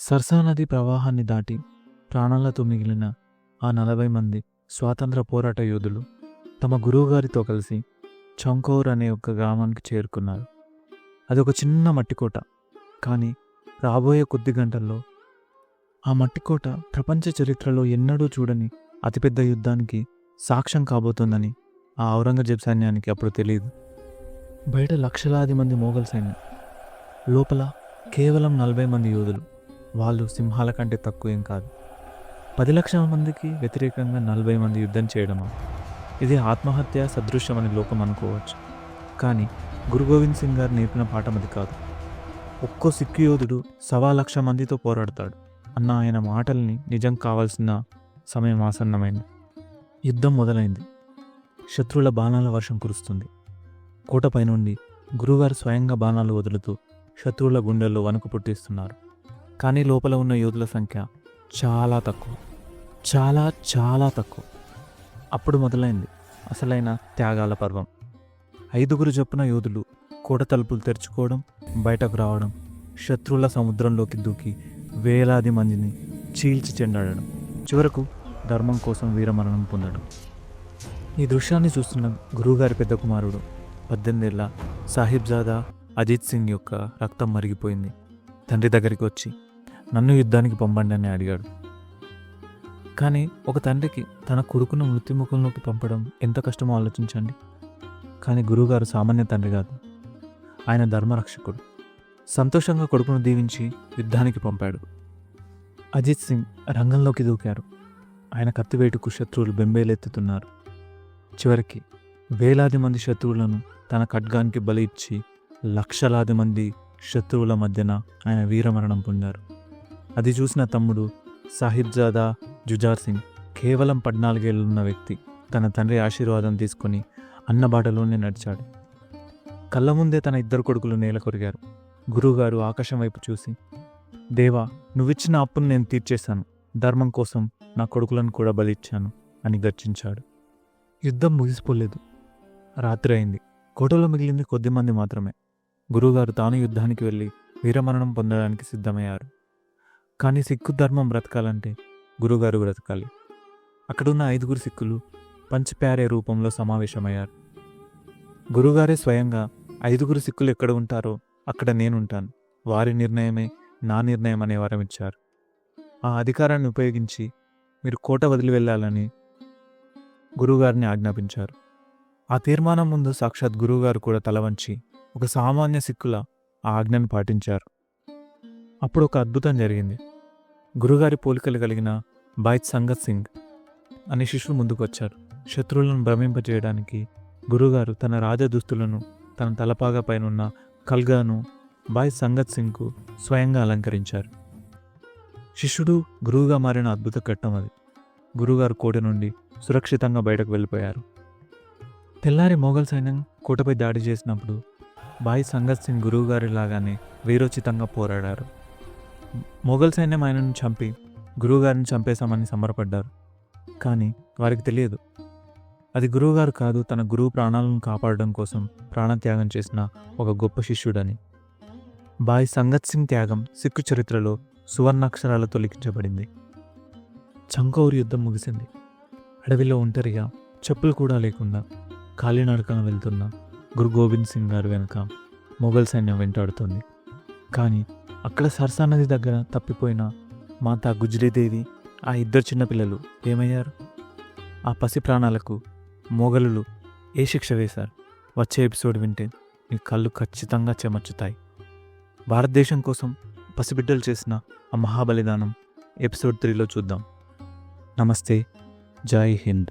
సర్సా నది ప్రవాహాన్ని దాటి ప్రాణాలతో మిగిలిన ఆ నలభై మంది స్వాతంత్ర పోరాట యోధులు తమ గురువుగారితో కలిసి చంకోర్ అనే ఒక గ్రామానికి చేరుకున్నారు. అది ఒక చిన్న మట్టికోట. కానీ రాబోయే కొద్ది గంటల్లో ఆ మట్టికోట ప్రపంచ చరిత్రలో ఎన్నడూ చూడని అతిపెద్ద యుద్ధానికి సాక్ష్యం కాబోతోందని ఆ ఔరంగజేబ్ సైన్యానికి అప్పుడు తెలియదు. బయట లక్షలాది మంది మోగల్ సైన్యం లోపల కేవలం నలభై మంది యోధులు. వాళ్ళు సింహాల కంటే తక్కువ ఏం కాదు. పది లక్షల మందికి వ్యతిరేకంగా నలభై మంది యుద్ధం చేయడమా? ఇది ఆత్మహత్య సదృశ్యమని లోకం అనుకోవచ్చు. కానీ గురు గోవింద్ సింగ్ గారు నేర్పిన పాఠం అది కాదు. ఒక్కో సిక్కు యోధుడు సవా లక్ష మందితో పోరాడతాడు. అన్న ఆయన మాటల్ని నిజం కావాల్సిన సమయం ఆసన్నమైంది. యుద్ధం మొదలైంది. శత్రువుల బాణాల వర్షం కురుస్తుంది. కోటపై నుండి గురుగారు స్వయంగా బాణాలు వదులుతూ శత్రువుల గుండెల్లో వణుకు పుట్టిస్తున్నారు. కానీ లోపల ఉన్న యోధుల సంఖ్య చాలా తక్కువ. చాలా చాలా తక్కువ. అప్పుడు మొదలైంది అసలైన త్యాగాల పర్వం. ఐదుగురు చొప్పున యోధులు కోట తలుపులు తెరుచుకోవడం బయటకు రావడం శత్రువుల సముద్రంలోకి దూకి వేలాది మందిని చీల్చి చెండాడడం చివరకు ధర్మం కోసం వీరమరణం పొందడం. ఈ దృశ్యాన్ని చూస్తున్న గురువుగారి పెద్ద కుమారుడు పద్దెనిమిదేళ్ళ సాహిబ్జాదా అజిత్ సింగ్ యొక్క రక్తం మరిగిపోయింది. తండ్రి దగ్గరికి వచ్చి నన్ను యుద్ధానికి పంపండి అని అడిగాడు. కానీ ఒక తండ్రికి తన కొడుకును మృత్యుముఖంలోకి పంపడం ఎంత కష్టమో ఆలోచించండి. కానీ గురువుగారు సామాన్య తండ్రి కాదు. ఆయన ధర్మరక్షకుడు. సంతోషంగా కొడుకును దీవించి యుద్ధానికి పంపాడు. అజిత్ సింగ్ రంగంలోకి దూకారు. ఆయన కత్తివేటుకు శత్రువులు బెంబేలెత్తుతున్నారు. చివరికి వేలాది మంది శత్రువులను తన ఖడ్గానికి బలి ఇచ్చి లక్షలాది మంది శత్రువుల మధ్యన ఆయన వీరమరణం పొందారు. అది చూసిన తమ్ముడు సాహిబ్జాదా జుజార్ సింగ్ కేవలం పద్నాలుగేళ్ళున్న వ్యక్తి. తన తండ్రి ఆశీర్వాదం తీసుకొని అన్నబాటలోనే నడిచాడు. కళ్ళ ముందే తన ఇద్దరు కొడుకులు నేల కొరిగారు. గురువుగారు ఆకాశం వైపు చూసి దేవా నువ్విచ్చిన అప్పును నేను తీర్చేశాను. ధర్మం కోసం నా కొడుకులను కూడా బలిచ్చాను అని గర్జించాడు. యుద్ధం ముగిసిపోలేదు. రాత్రి అయింది. కోటలో మిగిలింది కొద్దిమంది మాత్రమే. గురువుగారు తాను యుద్ధానికి వెళ్ళి వీరమరణం పొందడానికి సిద్ధమయ్యారు. కానీ సిక్కు ధర్మం బ్రతకాలంటే గురుగారు బ్రతకాలి. అక్కడున్న ఐదుగురు సిక్కులు పంచప్యారే రూపంలో సమావేశమయ్యారు. గురుగారే స్వయంగా ఐదుగురు సిక్కులు ఎక్కడ ఉంటారో అక్కడ నేనుంటాను. వారి నిర్ణయమే నా నిర్ణయం అనే వరం ఇచ్చారు. ఆ అధికారాన్ని ఉపయోగించి మీరు కోట వదిలి వెళ్ళాలని గురువుగారిని ఆజ్ఞాపించారు. ఆ తీర్మానం ముందు సాక్షాత్ గురువుగారు కూడా తలవంచి ఒక సామాన్య సిక్కుల ఆ ఆజ్ఞను పాటించారు. అప్పుడు ఒక అద్భుతం జరిగింది. గురుగారి పోలికలు కలిగిన బాయ్ సంగత్ సింగ్ అనే శిష్యులు ముందుకు వచ్చారు శత్రువులను భ్రమింపజేయడానికి గురుగారు తన రాజదుస్తులను తన తలపాగా పైనున్న కల్గాను బాయ్ సంగత్ సింగ్కు స్వయంగా అలంకరించారు. శిష్యుడు గురువుగా మారిన అద్భుత ఘట్టం అది. గురుగారు కోట నుండి సురక్షితంగా బయటకు వెళ్ళిపోయారు. తెల్లారి మొఘల్ సైన్యం కోటపై దాడి చేసినప్పుడు బాయ్ సంగత్ సింగ్ గురువుగారి లాగానే వీరోచితంగా పోరాడారు. మొఘల్ సైన్యం ఆయనను చంపి గురువుగారిని చంపేశామని సంబరపడ్డారు. కానీ వారికి తెలియదు. అది గురువుగారు కాదు తన గురువు ప్రాణాలను కాపాడడం కోసం ప్రాణత్యాగం చేసిన ఒక గొప్ప శిష్యుడని. బాయ్ సంగత్ సింగ్ త్యాగం సిక్కు చరిత్రలో సువర్ణాక్షరాలతో లిఖించబడింది. చంకౌర్ యుద్ధం ముగిసింది. అడవిలో ఒంటరిగా చెప్పులు కూడా లేకుండా కాలినడకన వెళ్తున్న గురు గోవింద్ సింగ్ గారు వెనుక మొఘల్ సైన్యం వెంటాడుతుంది. కానీ అక్కడ సరసా నది దగ్గర తప్పిపోయిన మాతా గుజ్రీదేవి ఆ ఇద్దరు చిన్నపిల్లలు ఏమయ్యారు? ఆ పసి ప్రాణాలకు మొఘలులు ఏ శిక్ష వేశారు? వచ్చే ఎపిసోడ్ వింటే మీ కళ్ళు ఖచ్చితంగా చెమర్చుతాయి. భారతదేశం కోసం పసిబిడ్డలు చేసిన ఆ మహాబలిదానం ఎపిసోడ్ త్రీలో చూద్దాం. నమస్తే. జై హింద్.